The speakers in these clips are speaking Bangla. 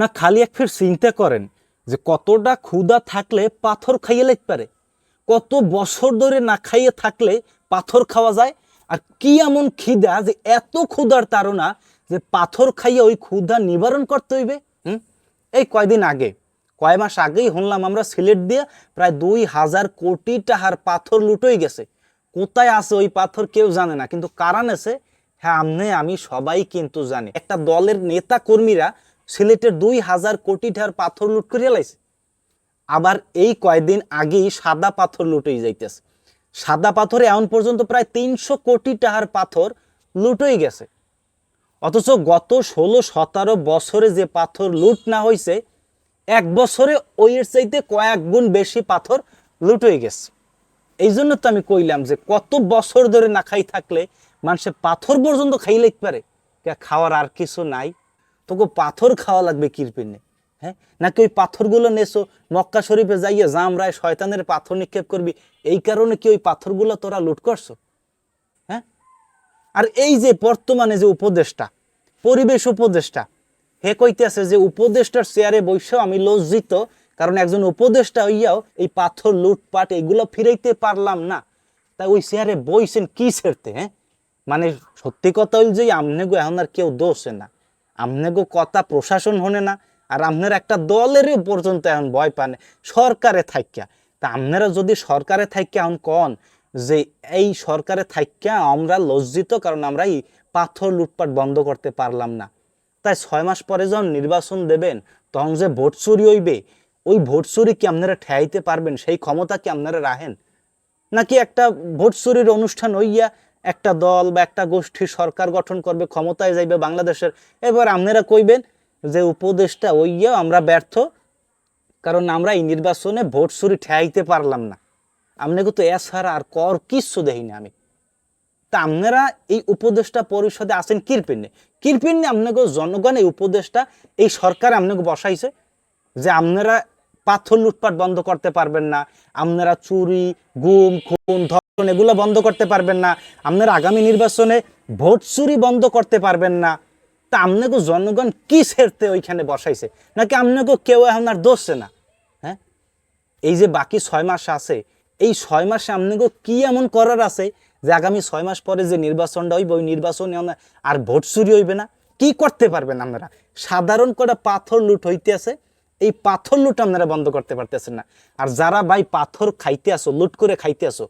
না খালি এক ফের চিন্তা করেন যে কতটা ক্ষুধা থাকলে পাথর খাইয়ে লাগতে পারে? কত বছর ধরে না খাইয়ে থাকলে পাথর খাওয়া যায়? আর কি এমন খিদা যে এত ক্ষুধার তারা যে পাথর খাইয়ে ওই ক্ষুধা নিবারণ করতে হইবে? হুম? এই কয়দিন আগে, কয় মাস আগেই শুনলাম আমরা সিলেট দিয়ে প্রায় দুই হাজার কোটি টাকার পাথর লুটোই গেছে। কোথায় আছে ওই পাথর কেউ জানে না, কিন্তু কারণ আছে? হ্যাঁ আমনে আমি সবাই কিন্তু জানি। একটা দলের নেতা কর্মীরা সিলেটের দুই হাজার কোটি টাকার পাথর লুট করিয়া লাইছে আবার এই কয়দিন আগেই সাদা পাথর লুটোই যাইতেছে। সাদা পাথরে এমন পর্যন্ত প্রায় তিনশো কোটি টাকার পাথর লুটোই গেছে। অথচ গত ষোলো সতেরো বছরে যে পাথর লুট না হয়েছে এক বছরে ওইয়ের চাইতে কয়েক গুণ বেশি পাথর লুট হয়ে গেছে। এই জন্য তো আমি কইলাম যে কত বছর ধরে না খাই থাকলে মানুষের পাথর পর্যন্ত খাই লাগতে পারে খাওয়ার আর কিছু নাই। তোকে পাথর খাওয়া লাগবে কিরপিনে হ্যাঁ? নাকি ওই পাথরগুলো নেছো, মক্কা শরীফে যাইয়ে জামরায় শয়তানের পাথর নিক্ষেপ করবি, এই কারণে কি ওই পাথরগুলো তোরা লুট করছ হ্যাঁ? আর এই যে বর্তমানে যে উপদেশটা পরিবেশ উপদেশটা হে কইতেছে যে উপদেষ্টার চেয়ারে বৈশাও আমি লজ্জিত, কারণ একজন উপদেষ্টা হইয়াও এই পাথর, লুটপাট এগুলো ফিরাইতে পারলাম না। তাই ওই চেয়ারে বইছেন কি ছেড়তে হ্যাঁ? মানে সত্যি কথা হইল যে আমনেগো এখন আর কেউ দোষে না। আমনেগো কথা প্রশাসন হনে না, আর আপনার একটা দলেরই পর্যন্ত এখন ভয় পান সরকারে থাকিয়া তা আপনারা যদি সরকারে থাকিয়া এখন কন যে এই সরকারে থাকিয়া আমরা লজ্জিত, কারণ আমরা এই পাথর লুটপাট বন্ধ করতে পারলাম না। তাই ছয় মাস পরে যখন নির্বাচন দেবেন, তখন যে ভোট চুরি হইবে, ওই ভোট চুরি কি আপনারা ঠেয়াইতে পারবেন? সেই ক্ষমতা কি আপনারা রাখেন? নাকি একটা ভোট চুরির অনুষ্ঠান হইয়া একটা দল বা একটা গোষ্ঠী সরকার গঠন করবে, ক্ষমতায় যাইবে বাংলাদেশের। এবার আপনারা কইবেন যে উপদেশটা ওইয়া আমরা ব্যর্থ, কারণ আমরা এই নির্বাচনে ভোট চুরি ঠেয়াইতে পারলাম না। আপনাকে তো এছাড়া আর কর কিচ্ছু দেই না আমি। তা আপনারা এই উপদেষ্টা পরিষদে আছেন কিরপিনে কিরপিনে আপনাকে জনগণ, এই উপদেষ্টা, এই সরকার আপনাকে বসাইছে যে আপনারা পাথর লুটপাট বন্ধ করতে পারবেন না। আপনারা চুরি, গুম, খুন, ধর্ষণ এগুলো বন্ধ করতে পারবেন না। আপনারা আগামী নির্বাচনে ভোট চুরি বন্ধ করতে পারবেন না। তা আপনাকে জনগণ কি সেরতে ওইখানে বসাইছে? নাকি আপনাকে কেউ আপনার দোষছে না? হ্যাঁ? এই যে বাকি ছয় মাস আছে, এই ছয় মাসে আপনাকে কি এমন করার আছে যে আগামী ছয় মাস পরে যে নির্বাচনটা হইবে, ওই নির্বাচনে আর ভোট চুরি হইবে না? কি করতে পারবেন আপনারা? সাধারণ করে পাথর লুট হইতে আছে এই পাথর লুট আপনারা বন্ধ করতে পারতেছেন না। আর যারা ভাই পাথর খাইতে আসো, লুট করে খাইতে আসো,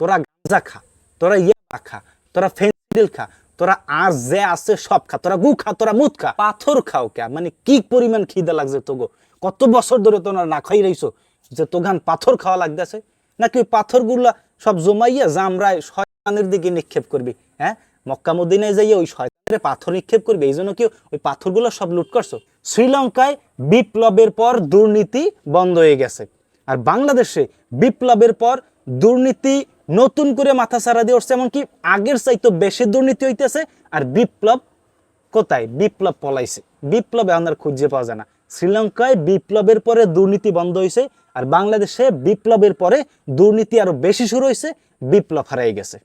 তোরা গাঁজা খা, তোরা ইয়া খা, তোরা ফেন্সিডিল খা, তোরা আর যে আছে সব খা, তোরা গু খা, তোরা মুদ খা। পাথর খাও কে? মানে কি পরিমাণ খিদা লাগছে তোগো? কত বছর ধরে তোমরা না খাই রইছো যে তোগান পাথর খাওয়া লাগতেছে? নাকি ওই পাথরগুলা সব জমাইয়া জামরায় শয়তানের দিকে নিক্ষেপ করবি হ্যাঁ? মক্কা মদিনায় যাইয়া ওই শয়তানের পাথর নিক্ষেপ করবে, এই জন্য কি ওই পাথরগুলো সব লুট করছ? শ্রীলঙ্কায় বিপ্লবের পর দুর্নীতি বন্ধ হয়ে গেছে। আর বাংলাদেশে বিপ্লবের পর দুর্নীতি নতুন করে মাথা ছাড়া দিয়ে উঠছে, এমনকি আগের চাইতো বেশি দুর্নীতি হইতেছে। আর বিপ্লব কোথায়? বিপ্লব পলাইছে। বিপ্লব এখন আর খুঁজে পাওয়া যায় না। শ্রীলঙ্কায় বিপ্লবের পরে দুর্নীতি বন্ধ হয়েছে আর বাংলাদেশে বিপ্লবের পরে দুর্নীতি আরও বেশি শুরু হয়েছে বিপ্লব হারাই গেছে।